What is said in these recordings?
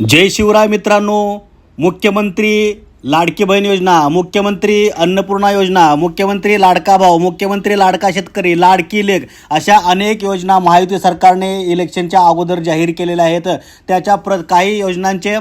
जय शिवराय मित्रांनो मुख्यमंत्री लाडकी बहीण योजना मुख्यमंत्री अन्नपूर्णा योजना मुख्यमंत्री लाडका भाऊ मुख्यमंत्री लाडका शेतकरी लाडकी लेख अशा अनेक योजना महायुती सरकारने इलेक्शनच्या अगोदर जाहीर केलेल्या आहेत. त्याच्या प्र काही योजनांचे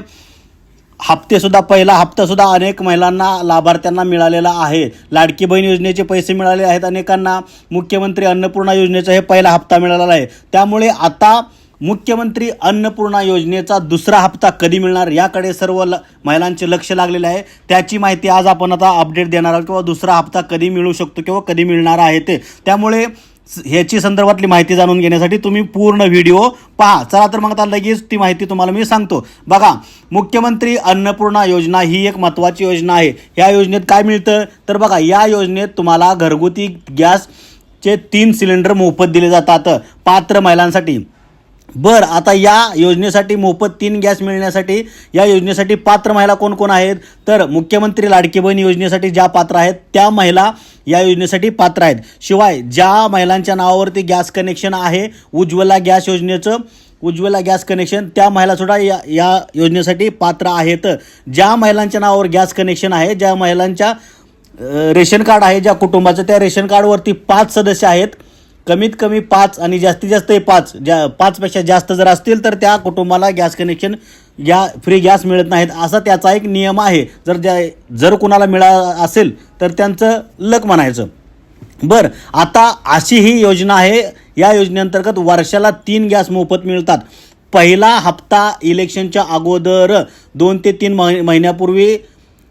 हप्तेसुद्धा पहिला हप्तासुद्धा अनेक महिलांना लाभार्थ्यांना मिळालेला आहे. लाडकी बहीण योजनेचे पैसे मिळाले आहेत अनेकांना. मुख्यमंत्री अन्नपूर्णा योजनेचा हे पहिला हप्ता मिळालेला आहे. त्यामुळे आता मुख्यमंत्री अन्नपूर्णा योजनेचा दुसरा हप्ता कधी मिळणार याकडे सर्व ल महिलांचे लक्ष लागलेले आहे. त्याची माहिती आज आपण आता अपडेट देणार आहोत किंवा दुसरा हप्ता कधी मिळू शकतो किंवा कधी मिळणार आहे ते. त्यामुळे स- ह्याची संदर्भातली माहिती जाणून घेण्यासाठी तुम्ही पूर्ण व्हिडिओ पहा. चला तर मग आता लगेच ती माहिती तुम्हाला मी सांगतो. बघा मुख्यमंत्री अन्नपूर्णा योजना ही एक महत्त्वाची योजना आहे. या योजनेत काय मिळतं? तर बघा या योजनेत तुम्हाला घरगुती गॅसचे तीन सिलेंडर मोफत दिले जातात. पात्र महिलांसाठी. बर आता या योजनेसाठी मोफत तीन गॅस मिळण्यासाठी या योजनेसाठी पात्र महिला कोण कोण आहेत? तर मुख्यमंत्री लाडकी बहीण योजनेसाठी ज्या पात्र आहेत त्या महिला या योजनेसाठी पात्र आहेत. शिवाय ज्या महिलांच्या नावावरती गॅस कनेक्शन आहे उज्ज्वला गॅस योजनेचं उज्ज्वला गॅस कनेक्शन त्या महिलासुद्धा या या योजनेसाठी पात्र आहेत. ज्या महिलांच्या नावावर गॅस कनेक्शन आहे ज्या महिलांच्या रेशन कार्ड आहे ज्या कुटुंबाचं त्या रेशन कार्डवरती पाच सदस्य आहेत. कमीत कमी पाच आणि जास्तीत जास्त हे पाच ज्या पाचपेक्षा जास्त जर असतील तर त्या कुटुंबाला गॅस कनेक्शन गॅ फ्री गॅस मिळत नाहीत. असा त्याचा एक नियम आहे. जर ज्या जर कुणाला मिळा असेल तर त्यांचं लक म्हणायचं. बरं आता अशी ही योजना आहे. या योजनेअंतर्गत वर्षाला तीन गॅस मोफत मिळतात. पहिला हप्ता इलेक्शनच्या अगोदर दोन ते तीन महि महिन्यापूर्वी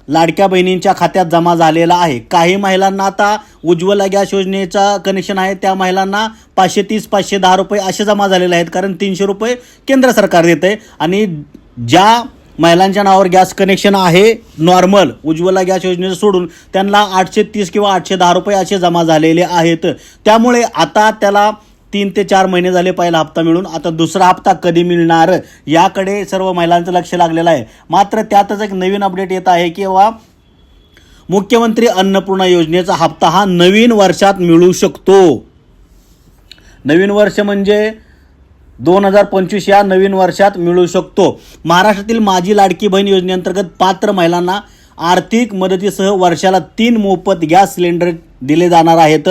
लाडक्या बहिणींच्या खात्यात जमा झालेला आहे. काही महिलांना आता उज्ज्वला गॅस योजनेचा कनेक्शन आहे. त्या महिलांना पाचशे तीस पाचशे दहा रुपये असे जमा झालेले आहेत कारण तीनशे रुपये केंद्र सरकार देते आणि ज्या महिलांच्या नावावर गॅस कनेक्शन आहे नॉर्मल उज्ज्वला गॅस योजनेचं सोडून त्यांना आठशे तीस किंवा आठशे दहा रुपये असे जमा झालेले आहेत. त्यामुळे आता त्याला तीन ते चार महिने झाले पहिला हप्ता मिळून. आता दुसरा हप्ता कधी मिळणार याकडे सर्व महिलांचं लक्ष लागलेलं आहे. मात्र त्यातच एक नवीन अपडेट येत आहे की वा मुख्यमंत्री अन्नपूर्णा योजनेचा हप्ता हा नवीन वर्षात मिळू शकतो. नवीन वर्ष म्हणजे दोन हजार पंचवीस या नवीन वर्षात मिळू शकतो. महाराष्ट्रातील माझी लाडकी बहीण योजनेअंतर्गत पात्र महिलांना आर्थिक मदतीसह वर्षाला तीन मोफत गॅस सिलेंडर दिले जाणार आहेत.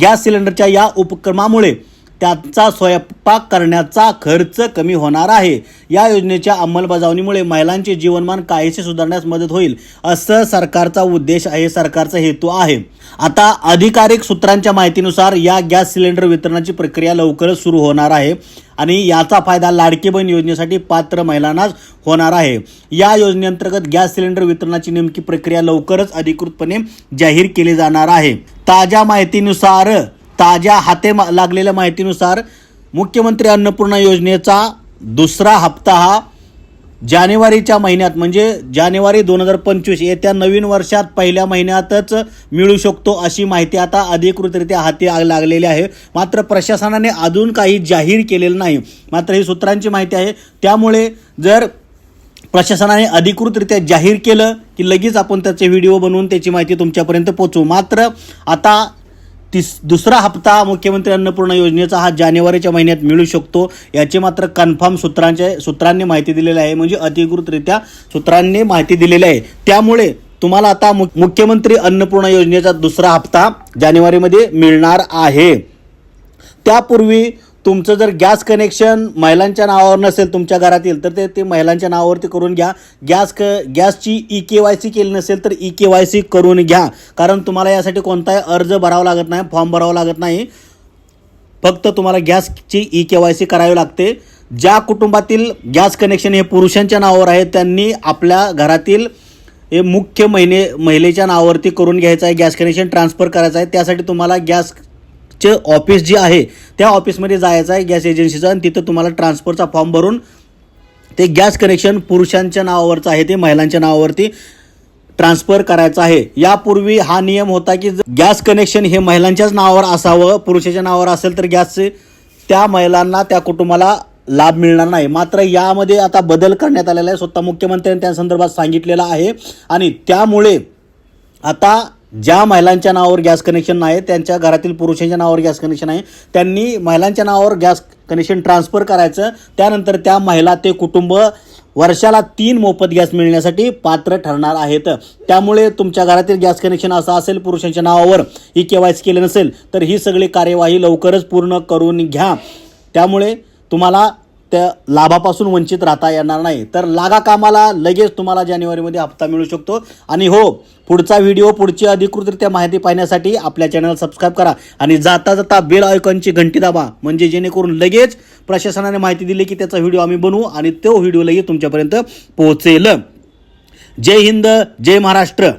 गॅस सिलेंडरच्या या उपक्रमामुळे त्याचा स्वयंपाक करण्याचा खर्च कमी होणार आहे. या योजनेच्या अंमलबजावणीमुळे महिलांचे जीवनमान काहीसे सुधारण्यास मदत होईल असं सरकारचा उद्देश आहे सरकारचा हेतू आहे. आता अधिकारिक सूत्रांच्या माहितीनुसार या गॅस सिलेंडर वितरणाची प्रक्रिया लवकरच सुरू होणार आहे आणि याचा फायदा लाडकी बहीण योजनेसाठी पात्र महिलांनाच होणार आहे. या योजनेअंतर्गत गॅस सिलेंडर वितरणाची नेमकी प्रक्रिया लवकरच अधिकृतपणे जाहीर केली जाणार आहे. ताज्या माहितीनुसार ताज्या हाते मा- लागलेल्या माहितीनुसार मुख्यमंत्री अन्नपूर्णा योजनेचा दुसरा हप्ता हा जानेवारीच्या महिन्यात म्हणजे जानेवारी दोन हजार पंचवीस येत्या नवीन वर्षात पहिल्या महिन्यातच मिळू शकतो अशी माहिती आता अधिकृतरित्या हाती आ- लागलेली आहे. मात्र प्रशासनाने अजून काही जाहीर केलेलं नाही. मात्र ही सूत्रांची माहिती आहे. त्यामुळे जर प्रशासनाने अधिकृतरित्या जाहीर केलं की लगेच आपण त्याचे व्हिडिओ बनवून त्याची माहिती तुमच्यापर्यंत पोचवू मात्र आता तिस दुसरा हप्ता मुख्यमंत्री अन्नपूर्णा योजनेचा हा जानेवारीच्या महिन्यात मिळू शकतो. याची मात्र कन्फर्म सूत्रांच्या सूत्रांनी माहिती दिलेली आहे. म्हणजे अधिकृतरित्या सूत्रांनी माहिती दिलेली आहे. त्यामुळे तुम्हाला आता मुख्यमंत्री अन्नपूर्णा योजनेचा दुसरा हप्ता जानेवारीमध्ये मिळणार आहे. त्यापूर्वी तुमचं जर गॅस कनेक्शन महिलांच्या नावावर नसेल तुमच्या घरातील तर ते ते महिलांच्या नावावरती करून घ्या. गॅस क गॅसची ई के वाय सी केली नसेल तर ई के वाय सी करून घ्या. कारण तुम्हाला यासाठी कोणताही अर्ज भरावा लागत नाही फॉर्म भरावा लागत नाही. फक्त तुम्हाला गॅसची ई के वाय सी करावी लागते. ज्या कुटुंबातील गॅस कनेक्शन हे पुरुषांच्या नावावर आहे त्यांनी आपल्या घरातील हे मुख्य महिने महिलेच्या नावावरती करून घ्यायचं आहे. गॅस कनेक्शन ट्रान्सफर करायचं आहे. त्यासाठी तुम्हाला गॅस गॅसचे ऑफिस जे आहे त्या ऑफिसमध्ये जायचं आहे गॅस एजन्सीचं आणि तिथं तुम्हाला ट्रान्सफरचा फॉर्म भरून ते गॅस कनेक्शन पुरुषांच्या नावावरचं आहे ते महिलांच्या नावावरती ट्रान्सफर करायचं आहे. यापूर्वी हा नियम होता की ज- गॅस कनेक्शन हे महिलांच्याच नावावर असावं पुरुषाच्या नावावर असेल तर गॅसचे त्या महिलांना त्या कुटुंबाला लाभ मिळणार नाही. मात्र यामध्ये आता बदल करण्यात आलेला आहे स्वतः मुख्यमंत्र्यांनी त्या संदर्भात सांगितलेलं आहे. आणि त्यामुळे आता ज्या महिलांच्या नावावर गॅस कनेक्शन नाही त्यांच्या घरातील पुरुषांच्या नावावर गॅस कनेक्शन आहे त्यांनी महिलांच्या नावावर गॅस कनेक्शन ट्रान्सफर करायचं त्यानंतर त्या महिला ते कुटुंब वर्षाला तीन मोफत गॅस मिळण्यासाठी पात्र ठरणार आहेत. त्यामुळे तुमच्या घरातील गॅस कनेक्शन असं असेल पुरुषांच्या नावावर ही केवायसी केली नसेल तर ही सगळी कार्यवाही लवकरच पूर्ण करून घ्या. त्यामुळे तुम्हाला त्या लाभापासून वंचित राहता येणार नाही. तर लागा कामाला लगेच तुम्हाला जानेवारीमध्ये हप्ता मिळू शकतो. आणि हो पुढचा व्हिडिओ पुढची अधिकृतरित्या माहिती पाहण्यासाठी आपल्या चॅनल सबस्क्राईब करा. आणि जाता जाता बेल आयकॉनची घंटी दाबा म्हणजे जेणेकरून लगेच प्रशासनाने माहिती दिली की त्याचा व्हिडिओ आम्ही बनवू आणि तो व्हिडिओ लगेच तुमच्यापर्यंत पोहोचेल. जय हिंद जय महाराष्ट्र.